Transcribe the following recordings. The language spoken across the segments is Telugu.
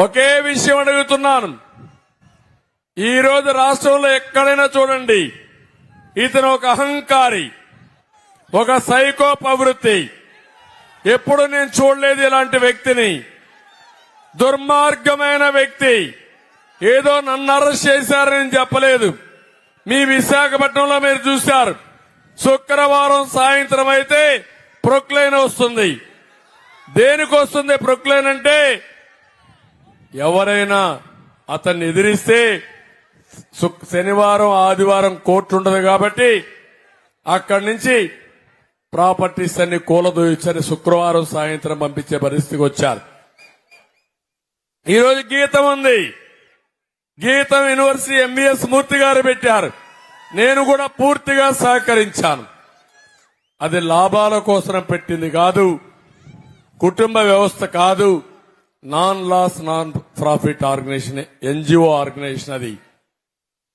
ఒకే విషయం అడుగుతున్నాను. ఈ రోజు రాష్ట్రంలో ఎక్కడైనా చూడండి ఇతను ఒక అహంకారి ఒక సైకో ప్రవృత్తి. ఎప్పుడు నేను చూడలేదు ఇలాంటి వ్యక్తిని. దుర్మార్గమైన వ్యక్తి. ఏదో నన్ను అరెస్ట్ చేశారని చెప్పలేదు. మీ విశాఖపట్నంలో మీరు చూశారు. శుక్రవారం సాయంత్రం అయితే ప్రొక్లైన్ వస్తుంది. దేనికి వస్తుంది ప్రొక్లైన్ అంటే ఎవరైనా అతన్ని ఎదిరిస్తే శుక్- శనివారం ఆదివారం కోర్టు ఉండదు కాబట్టి అక్కడి నుంచి ప్రాపర్టీస్ అన్ని కూలదోయించని శుక్రవారం సాయంత్రం పంపించే పరిస్థితికి వచ్చారు. ఈరోజు గీతం ఉంది. గీతం యూనివర్సిటీ ఎంబీఎస్ మూర్తి గారు పెట్టారు. నేను కూడా పూర్తిగా సహకరించాను. అది లాభాల కోసం పెట్టింది కాదు కుటుంబ వ్యవస్థ కాదు non loss non profit organisation NGO organisation అది.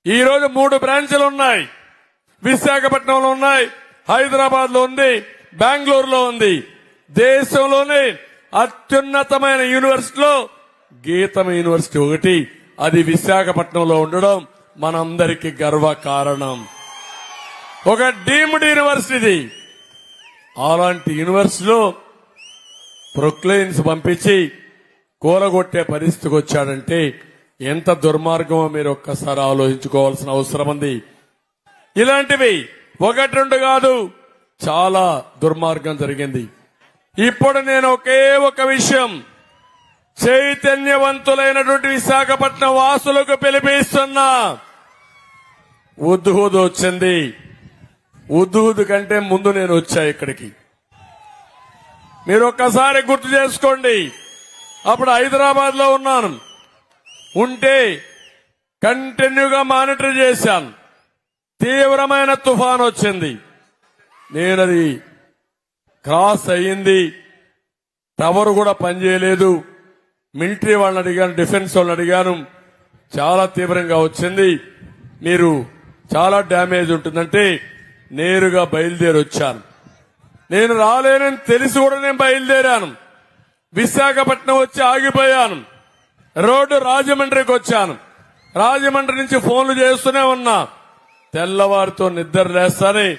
ఈ రోజు మూడు బ్రాంచ్లు ఉన్నాయి. విశాఖపట్నంలో ఉన్నాయి హైదరాబాద్లో ఉంది బెంగళూరులో ఉంది. దేశంలోనే అత్యున్నతమైన యూనివర్సిటీలో గీతం యూనివర్సిటీ ఒకటి. అది విశాఖపట్నంలో ఉండడం మనందరికీ గర్వ కారణం ఒక డీమ్డ్ యూనివర్సిటీ అలాంటి యూనివర్సిటీలో ప్రొక్లైన్స్ పంపించి కూలగొట్టే పరిస్థితికి వచ్చాడంటే ఎంత దుర్మార్గమో మీరు ఒక్కసారి ఆలోచించుకోవాల్సిన అవసరం ఉంది. ఇలాంటివి ఒకటి రెండు కాదు చాలా దుర్మార్గం జరిగింది. ఇప్పుడు నేను ఒకే ఒక విషయం చైతన్యవంతులైనటువంటి విశాఖపట్నం వాసులకు పిలిపిస్తున్నా. ఉద్హూద్ వచ్చింది. ఉద్హూద్ కంటే ముందు నేను వచ్చా ఇక్కడికి. మీరు ఒక్కసారి గుర్తు చేసుకోండి. అప్పుడు హైదరాబాద్లో ఉన్నాను. ఉంటే కంటిన్యూగా మానిటర్ చేశాను. తీవ్రమైన తుఫాన్ వచ్చింది. నేనది క్రాస్ అయ్యింది. టవర్ కూడా పనిచేయలేదు. మిలిటరీ వాళ్ళని అడిగాను డిఫెన్స్ వాళ్ళని అడిగాను. చాలా తీవ్రంగా వచ్చింది. మీరు చాలా డ్యామేజ్ ఉంటుందంటే నేరుగా బయలుదేరి వచ్చాను నేను రాలేనని తెలిసి కూడా నేను బయలుదేరాను. విశాఖపట్నం వచ్చి ఆగిపోయాను. రోడ్డు రాజమండ్రికి వచ్చాను. రాజమండ్రి నుంచి ఫోన్లు చేస్తూనే ఉన్నా. తెల్లవారితో నిద్ర లేస్తానే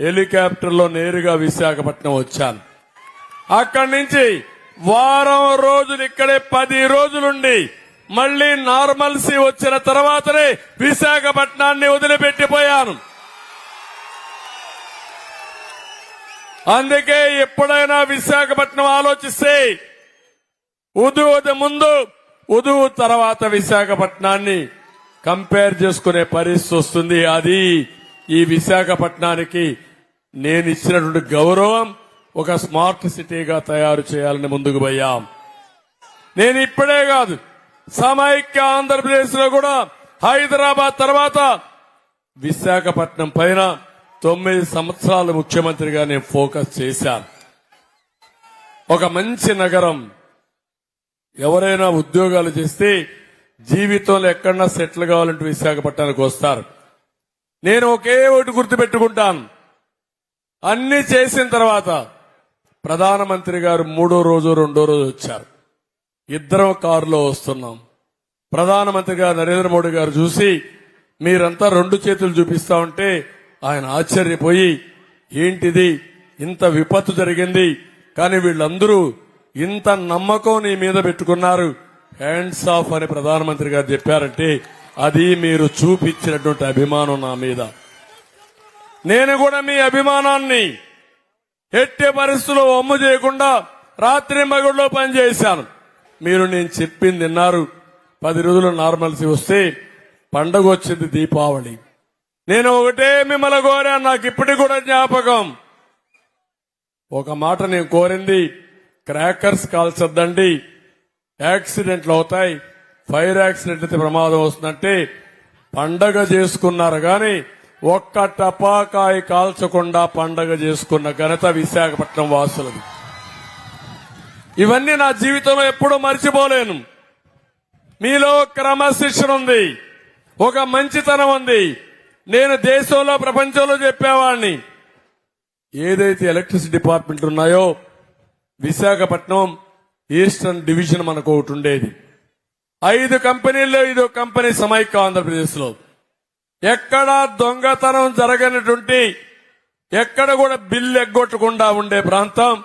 హెలికాప్టర్లో నేరుగా విశాఖపట్నం వచ్చాను. అక్కడి నుంచి వారం రోజులు ఇక్కడే పది రోజులుండి మళ్ళీ నార్మల్సీ వచ్చిన తర్వాతనే విశాఖపట్నాన్ని వదిలిపెట్టిపోయాను. అందుకే ఎప్పుడైనా విశాఖపట్నం ఆలోచిస్తే ఉదువు ముందు ఉదువు తర్వాత విశాఖపట్నాన్ని కంపేర్ చేసుకునే పరిస్థితి వస్తుంది. అది ఈ విశాఖపట్నానికి నేను ఇచ్చినటువంటి గౌరవం ఒక స్మార్ట్ సిటీగా తయారు చేయాలని ముందుకు పోయాం. నేను ఇప్పుడే కాదు సమైక్య ఆంధ్రప్రదేశ్లో కూడా హైదరాబాద్ తర్వాత విశాఖపట్నం పైన తొమ్మిది సంవత్సరాలు ముఖ్యమంత్రిగా నేను ఫోకస్ చేశాను. ఒక మంచి నగరం ఎవరైనా ఉద్యోగాలు చేస్తే జీవితంలో ఎక్కడన్నా సెటిల్ కావాలంటే విశాఖపట్నానికి వస్తారు. నేను ఒకే ఒకటి గుర్తుపెట్టుకుంటాను. అన్ని చేసిన తర్వాత ప్రధానమంత్రి గారు మూడో రోజు రెండో రోజు వచ్చారు. ఇద్దరం కారులో వస్తున్నాం. ప్రధానమంత్రి గారు నరేంద్ర మోడీ గారు చూసి మీరంతా రెండు చేతులు చూపిస్తా ఉంటే ఆయన ఆశ్చర్యపోయి ఏంటిది? ఇంత విపత్తు జరిగింది. కానీ వీళ్ళందరూ ఇంత నమ్మకం నీ మీద పెట్టుకున్నారు. హ్యాండ్స్ ఆఫ్ అని ప్రధానమంత్రి గారు చెప్పారంటే అది మీరు చూపించినటువంటి అభిమానం నా మీద. నేను కూడా మీ అభిమానాన్ని ఎట్టే పరిస్థితుల్లో అమ్ము చేయకుండా రాత్రి మగుడులో పనిచేశాను. మీరు నేను చెప్పింది విన్నారు. పది రోజులు నార్మల్సీ వస్తే పండగ వచ్చింది దీపావళి. నేను ఒకటే మిమ్మల్ని కోరాను నాకు ఇప్పటికి కూడా జ్ఞాపకం. ఒక మాట నేను కోరింది క్రాకర్స్ కాల్చొద్దండి యాక్సిడెంట్లు అవుతాయి ఫైర్ యాక్సిడెంట్ అయితే ప్రమాదం వస్తుందంటే పండగ చేసుకున్నారు కానీ ఒక్క టపాకాయ కాల్చకుండా పండగ చేసుకున్న ఘనత విశాఖపట్నం వాసులది. ఇవన్నీ నా జీవితంలో ఎప్పుడూ మర్చిపోలేను. మీలో క్రమశిక్షణ ఉంది ఒక మంచితనం ఉంది. నేను దేశంలో ప్రపంచంలో చెప్పేవాడిని. ఏదైతే ఎలక్ట్రిసిటీ డిపార్ట్మెంట్ ఉన్నాయో విశాఖపట్నం ఈస్టర్న్ డివిజన్ మనకు ఒకటి ఉండేది. ఐదు కంపెనీల్లో ఇదో కంపెనీ సమైక్య ఆంధ్రప్రదేశ్లో ఎక్కడ దొంగతనం జరగనటువంటి ఎక్కడ కూడా బిల్లు ఎగ్గొట్టకుండా ఉండే ప్రాంతం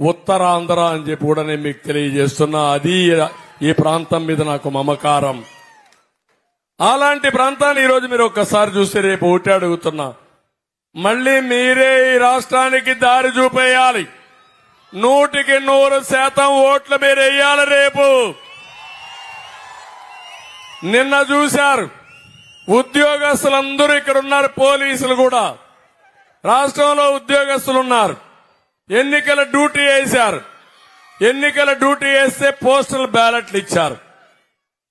ఉత్తరాంధ్ర అని చెప్పి కూడా నేను మీకు తెలియజేస్తున్నా. అది ఈ ప్రాంతం మీద నాకు మమకారం. అలాంటి ప్రాంతాన్ని ఈరోజు మీరు ఒక్కసారి చూస్తే రేపు ఒకటి అడుగుతున్నా. మళ్ళీ మీరే ఈ రాష్ట్రానికి దారి చూపేయాలి. నూటికి నూరు శాతం ఓట్లు మీరు వేయాలి రేపు. నిన్న చూశారు. ఉద్యోగస్తులందరూ ఇక్కడ ఉన్నారు పోలీసులు కూడా. రాష్ట్రంలో ఉద్యోగస్తులు ఉన్నారు. ఎన్నికల డ్యూటీ వేశారు. ఎన్నికల డ్యూటీ వేస్తే పోస్టల్ బ్యాలెట్లు ఇచ్చారు.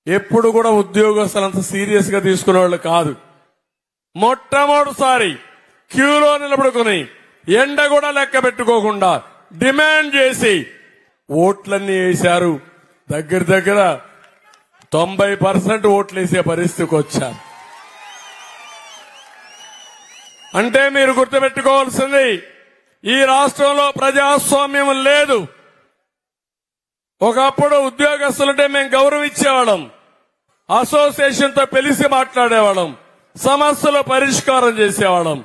ఎప్పుడు కూడా ఉద్యోగస్తులు అంత సీరియస్గా తీసుకునే వాళ్ళు కాదు. మొట్టమొదటిసారి క్యూలో నిలబడుకుని ఎండ కూడా లెక్క పెట్టుకోకుండా డిమాండ్ చేసి ఓట్లన్నీ వేశారు. దగ్గర దగ్గర తొంభై పర్సెంట్ ఓట్లు వేసే పరిస్థితికి వచ్చారు. అంటే మీరు గుర్తుపెట్టుకోవాల్సింది ఈ రాష్ట్రంలో ప్రజాస్వామ్యం లేదు. ఒకప్పుడు ఉద్యోగస్తులంటే మేము గౌరవం ఇచ్చేవాళ్ళం అసోసియేషన్తో పిలిచి మాట్లాడేవాళ్ళం. సమస్యలు పరిష్కారం చేసేవాళ్ళం.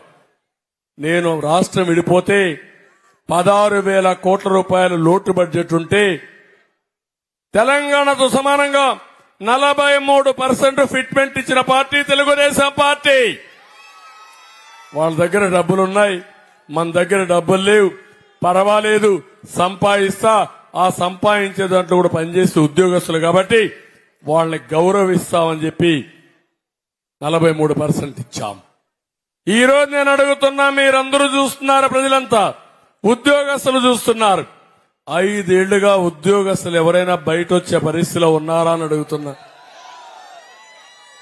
నేను రాష్ట్రం విడిపోతే పదహారు వేల కోట్ల రూపాయల లోటు బడ్జెట్ ఉంటే తెలంగాణతో సమానంగా నలభై మూడు పర్సెంట్ ఫిట్మెంట్ ఇచ్చిన పార్టీ తెలుగుదేశం పార్టీ. వాళ్ళ దగ్గర డబ్బులున్నాయి. మన దగ్గర డబ్బులు లేవు. పర్వాలేదు. సంపాదిస్తా. ఆ సంపాదించే దాంట్లో కూడా పనిచేసే ఉద్యోగస్తులు కాబట్టి వాళ్ళని గౌరవిస్తామని చెప్పి నలభై మూడు పర్సెంట్ ఇచ్చాం. ఈరోజు నేను అడుగుతున్నా మీరందరూ చూస్తున్నారు ప్రజలంతా ఉద్యోగస్తులు చూస్తున్నారు. ఐదేళ్ళుగా ఉద్యోగస్తులు ఎవరైనా బయట వచ్చే పరిస్థితిలో ఉన్నారా అని అడుగుతున్నా.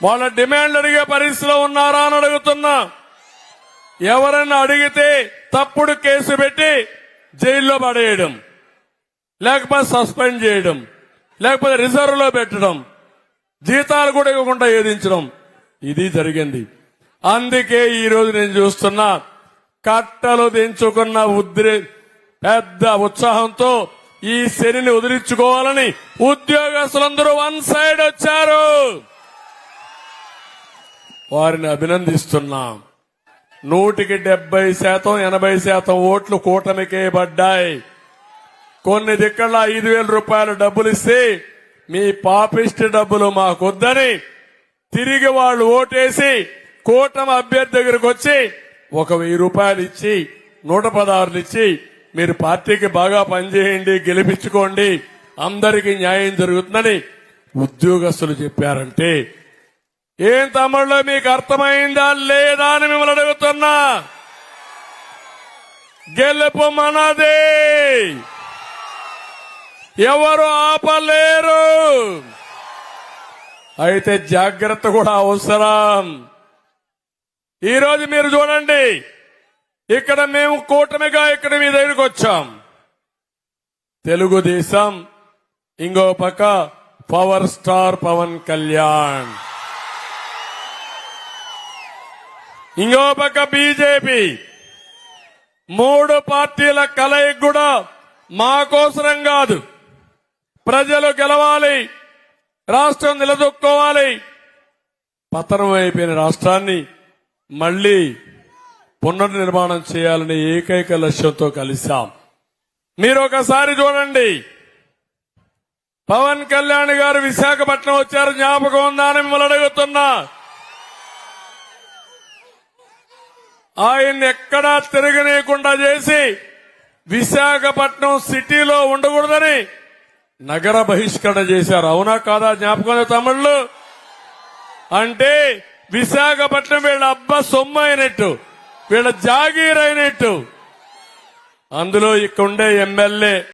వాళ్ళ డిమాండ్ అడిగే పరిస్థితిలో ఉన్నారా అని అడుగుతున్నా. ఎవరైనా అడిగితే తప్పుడు కేసు పెట్టి జైల్లో పడేయడం లేకపోతే సస్పెండ్ చేయడం లేకపోతే రిజర్వ్లో పెట్టడం జీతాలు కూడా ఇవ్వకుండా ఏదించడం? ఇది జరిగింది. అందుకే ఈ రోజు నేను చూస్తున్నా కట్టలు దించుకున్న ఉద్రే పెద్ద ఉత్సాహంతో ఈ శనిని వదిలించుకోవాలని ఉద్యోగస్తులందరూ వన్ సైడ్ వచ్చారు. వారిని అభినందిస్తున్నాం. నూటికి డెబ్బై శాతం ఎనభై శాతం ఓట్లు కూటమికే పడ్డాయి. కొన్ని దిక్కల ఐదు వేల రూపాయలు డబ్బులు ఇస్తే మీ పాపిష్టి డబ్బులు మాకొద్దని తిరిగి వాళ్ళు ఓటేసి కూటమి అభ్యర్థి దగ్గరకు వచ్చి ఒక వెయ్యి రూపాయలు ఇచ్చి నూట పదహారులు ఇచ్చి మీరు పార్టీకి బాగా పనిచేయండి గెలిపించుకోండి అందరికీ న్యాయం జరుగుతుందని ఉద్యోగస్తులు చెప్పారంటే ఏం తమిళలో మీకు అర్థమైందా లేదా అని మిమ్మల్ని అడుగుతున్నా. గెలుపు మనదే. ఎవరు ఆపలేరు? అయితే జాగ్రత్త కూడా అవసరం. ఈరోజు మీరు చూడండి ఇక్కడ మేము కూటమిగా ఇక్కడ మీ దగ్గరికి వచ్చాం. తెలుగుదేశం ఇంకో పక్క పవర్ స్టార్ పవన్ కళ్యాణ్. ఇంకో పక్క బీజేపీ. మూడు పార్టీల కలయిక కూడా మా కోసరం కాదు. ప్రజలు గెలవాలి. రాష్ట్రం నిలదొక్కోవాలి. పతనం అయిపోయిన రాష్ట్రాన్ని మళ్ళీ పునర్నిర్మాణం చేయాలనే ఏకైక లక్ష్యంతో కలిశాం. మీరు ఒకసారి చూడండి. పవన్ కళ్యాణ్ గారు విశాఖపట్నం వచ్చారు. జ్ఞాపకం ఉందా అని మిమ్మల్ని అడుగుతున్నా. ఆయన్ని ఎక్కడా తిరగనీయకుండా చేసి విశాఖపట్నం సిటీలో ఉండకూడదని నగర బహిష్కరణ చేశారు. అవునా కాదా జ్ఞాపకం తమిళ్ళు అంటే విశాఖపట్నం వీళ్ళ అబ్బ సొమ్ము అయినట్టు వీళ్ళ జాగీర్ అయినట్టు. అందులో ఇక్కడుండే ఎమ్మెల్యే